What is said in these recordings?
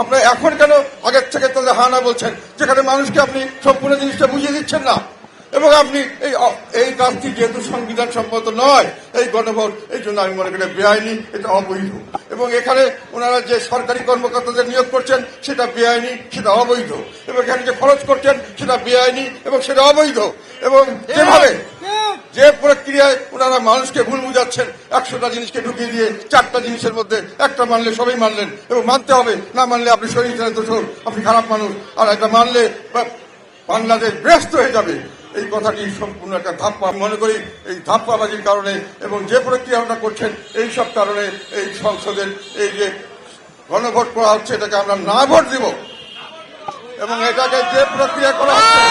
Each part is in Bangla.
আপনার এখন কেন আগের থেকে তাদের হানা বলছেন? যেখানে মানুষকে আপনি সম্পূর্ণ জিনিসটা বুঝিয়ে দিচ্ছেন না। এবং আপনি এই এই কাজটি যেহেতু সংবিধান সম্মত নয় এই গণভোট এই জন্য আমি মনে করি বেআইনি এটা অবৈধ। এবং এখানে ওনারা যে সরকারি কর্মকর্তাদের নিয়োগ করছেন সেটা বেআইনি সেটা অবৈধ। এবং এখানে যে খরচ করছেন সেটা বেআইনি এবং সেটা অবৈধ। এবং যেভাবে যে প্রক্রিয়ায় ওনারা মানুষকে ভুল বুঝাচ্ছেন, একশোটা জিনিসকে ঢুকিয়ে দিয়ে চারটা জিনিসের মধ্যে একটা মানলে সবাই মানলেন এবং মানতে হবে। না মানলে আপনি শরীর দোষর আপনি খারাপ মানুষ, আর একটা মানলে বাংলাদেশ ব্যস্ত হয়ে যাবে। এই কথাটি সম্পূর্ণ একটা ধাপ্পা। মনে করি এই ধাপ্পাবাজির কারণে এবং যে প্রক্রিয়া আমরা করছেন, এই সব কারণে এই সংসদের এই যে গণভোট করা হচ্ছে, এটাকে আমরা না ভোট দিব। এবং এটাকে যে প্রক্রিয়া করা হচ্ছে,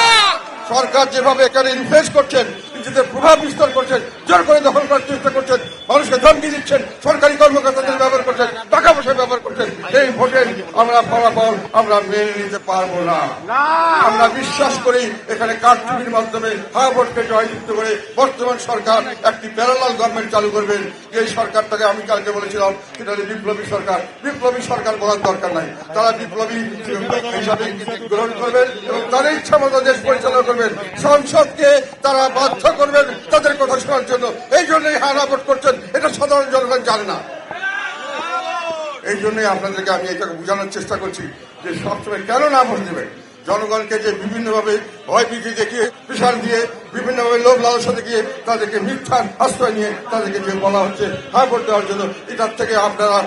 সরকার যেভাবে এখানে ইনভেস্ট করছেন নিজেদের প্রভাব বিস্তার করছেন জোর করে দখল করার চেষ্টা করছেন মানুষকে ধমকি দিচ্ছেন সরকারি কর্মকর্তাদের ব্যবহার করছেন টাকা পয়সা ব্যবহার করছেন এই ভোটের আমরা ফলাফল আমরা মেনে নিতে পারব না। আমরা বিশ্বাস করি এখানে কারচুপির মাধ্যমে হাওয়া ভোটকে জয়যুক্ত করে বর্তমান সরকার একটি প্যারালাল গভর্নমেন্ট চালু করবেন। যে সরকারটাকে আমি কালকে বলেছিলাম সেটা বিপ্লবী সরকার। বিপ্লবী সরকার বলার দরকার নাই। তারা বিপ্লবী হিসাবে গ্রহণ করবেন এবং তাদের ইচ্ছা মতো দেশ পরিচালনা করবেন। সংসদকে তারা বাধ্য করবেন তাদের কথা শোনার জন্য। এই জন্যই হানা ভোট করছেন। এটা সাধারণ জনগণ জানে না। এই জন্যই আপনাদেরকে আমি এটাকে বোঝানোর চেষ্টা করছি যে সবসময় কেন না ভোট দেবেন জনগণকে যে বিভিন্নভাবে ভয় ভীতি দেখিয়ে প্রেশার দিয়ে বিভিন্নভাবে লোভ লালসা দেখিয়ে তাদেরকে মিথ্যা আশ্রয় নিয়ে তাদেরকে যে বলা হচ্ছে হ্যাঁ ভোট দেওয়ার জন্য, এটার থেকে আপনারা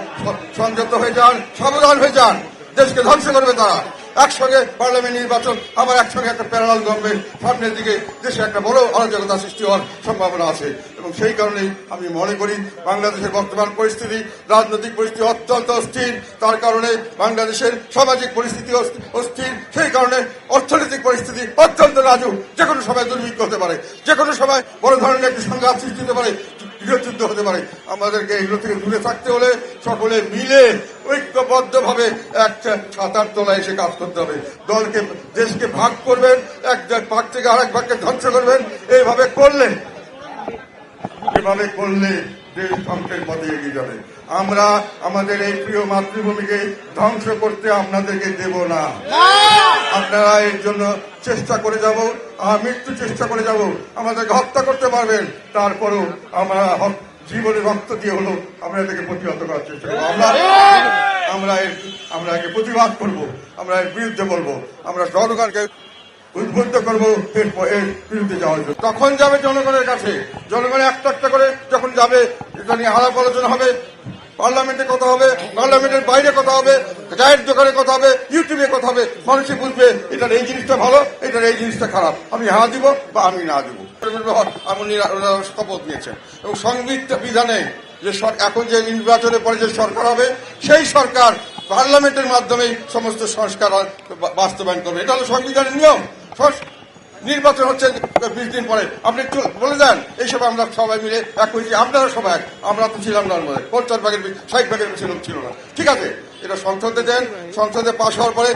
সংযত হয়ে যান, সাবধান হয়ে যান। দেশকে ধ্বংস করবে তারা। একসঙ্গে পার্লামেন্ট নির্বাচন, আবার একসঙ্গে একটা প্যারালাল গভর্নমেন্ট সামনের দিকে দেশে একটা বড় অরাজকতা সৃষ্টি হওয়ার সম্ভাবনা আছে। এবং সেই কারণেই আমি মনে করি বাংলাদেশের বর্তমান পরিস্থিতি, রাজনৈতিক পরিস্থিতি অত্যন্ত অস্থির। তার কারণে বাংলাদেশের সামাজিক পরিস্থিতি অস্থির। সেই কারণে অর্থনৈতিক পরিস্থিতি অত্যন্ত নাজুক। যে কোনো সময় দুর্ভিক্ষ হতে পারে। যে কোনো সময় বড় ধরনের একটি সংঘাত সৃষ্টি হতে পারে। গৃহযুদ্ধ হতে পারে। আমাদেরকে এগুলো থেকে দূরে থাকতে হলে সকলে মিলে ঐক্যবদ্ধভাবে একটা ছাতার তলায় এসে কাজ করতে হবে। দলকে, দেশকে ভাগ করবেন এক ভাগ থেকে আরেক ভাগকে ধ্বংস করবেন। এইভাবে করলে, এভাবে করলে দেশ ধ্বংসের পথে এগিয়ে যাবে। আমরা আমাদের এই প্রিয় মাতৃভূমিকে ধ্বংস করতে আপনাদেরকে দেব না! আপনারা এর জন্য চেষ্টা করে যাব মৃত্যু চেষ্টা করে যাব। আমাদেরকে হত্যা করতে পারবেন। তারপরেও আমরা জীবনে রক্ত দিয়ে হলো আমরা এটাকে প্রতিহত করার চেষ্টা করব। আমরা আমরা এর, আমরা একে প্রতিবাদ করব, আমরা এর বিরুদ্ধে বলব, আমরা জনগণকে উদ্বুদ্ধ করব এর বিরুদ্ধে যাওয়ার জন্য। তখন যাবে জনগণের কাছে, জনগণ একটা একটা করে যখন যাবে, এটা নিয়ে আলাপ আলোচনা হবে। পার্লামেন্টে কথা হবে, পার্লামেন্টের বাইরে কথা হবে, চায়ের দোকানে কথা হবে, ইউটিউবে কথা হবে মানুষই বুঝবে এটার এই জিনিসটা ভালো, এটার এই জিনিসটা খারাপ। আমি হ্যাঁ দিব বা আমি না দিব। ওনারা শপথ নিয়েছেন। এবং সংবিধান বিধানে যে এখন যে নির্বাচনের পরে যে সরকার হবে, সেই সরকার পার্লামেন্টের মাধ্যমেই সমস্ত সংস্কার বাস্তবায়ন করবে। এটা হলো সংবিধানের নিয়ম। নির্বাচন হচ্ছে বিশ দিন পরে। আপনি একটু বলে দেন, এইসব আমরা সবাই মিলে এক হয়েছি, আপনারা সবাই এক। আমরা তো ছিলাম না পঞ্চাশ ভাগের ষাট ভাগের ছিল না। ঠিক আছে, এটা সংসদে দেন, সংসদে পাশ হওয়ার পরে